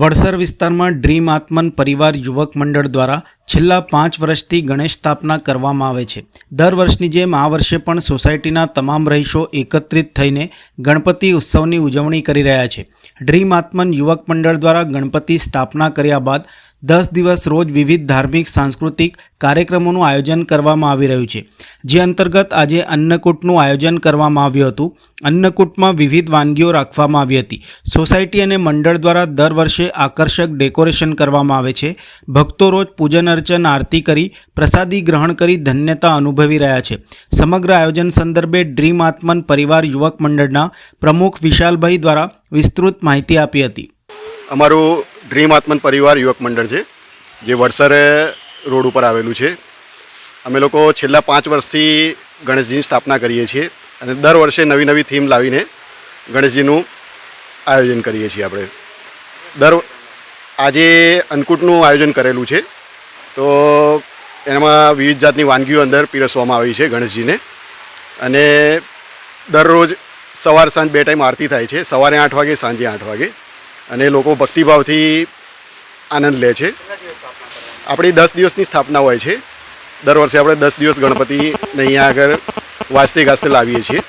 વડસર વિસ્તારમાં ડ્રીમ આત્મન પરિવાર યુવક મંડળ દ્વારા છેલ્લા પાંચ વર્ષથી ગણેશ સ્થાપના કરવામાં આવે છે. દર વર્ષની જેમ આ વર્ષે પણ સોસાયટીના તમામ રહીશો એકત્રિત થઈને ગણપતિ ઉત્સવની ઉજવણી કરી રહ્યા છે. ડ્રીમ આત્મન યુવક મંડળ દ્વારા ગણપતિ સ્થાપના કર્યા બાદ દસ દિવસ રોજ વિવિધ ધાર્મિક, સાંસ્કૃતિક કાર્યક્રમોનું આયોજન કરવામાં આવી રહ્યું છે. જે અંતર્ગત આજે અન્નકૂટનું આયોજન કરવામાં આવ્યું હતું. અન્નકૂટમાં વિવિધ વાનગીઓ રાખવામાં આવી હતી. સોસાયટી અને મંડળ દ્વારા દર વર્ષે આકર્ષક ડેકોરેશન કરવામાં આવે છે. ભક્તો રોજ પૂજન અર્ચન, આરતી કરી, પ્રસાદી ગ્રહણ કરી ધન્યતા અનુભવી રહ્યા છે. સમગ્ર આયોજન સંદર્ભે ડ્રીમ આત્મન પરિવાર યુવક મંડળના પ્રમુખ વિશાલભાઈ દ્વારા વિસ્તૃત માહિતી આપી હતી. અમારું ડ્રીમ આત્મન પરિવાર યુવક મંડળ છે, જે વડસરે રોડ ઉપર આવેલું છે. અમે લોકો છેલ્લા પાંચ વર્ષથી ગણેશજીની સ્થાપના કરીએ છીએ અને દર વર્ષે નવી નવી થીમ લાવીને ગણેશજીનું આયોજન કરીએ છીએ આપણે. દર આજે અન્નકૂટનું આયોજન કરેલું છે. તો એમાં વિવિધ જાતની વાનગીઓ અંદર પીરસવામાં આવી છે ગણેશજીને. અને દરરોજ સવાર સાંજ બે ટાઈમ આરતી થાય છે. સવારે આઠ વાગે, સાંજે આઠ વાગે. અને લોકો ભક્તિભાવથી આનંદ લે છે. આપણી દસ દિવસની સ્થાપના હોય છે. દર વર્ષે આપણે દસ દિવસ ગણપતિને અહીંયા આગળ વાજતે ગાજતે લાવીએ છીએ.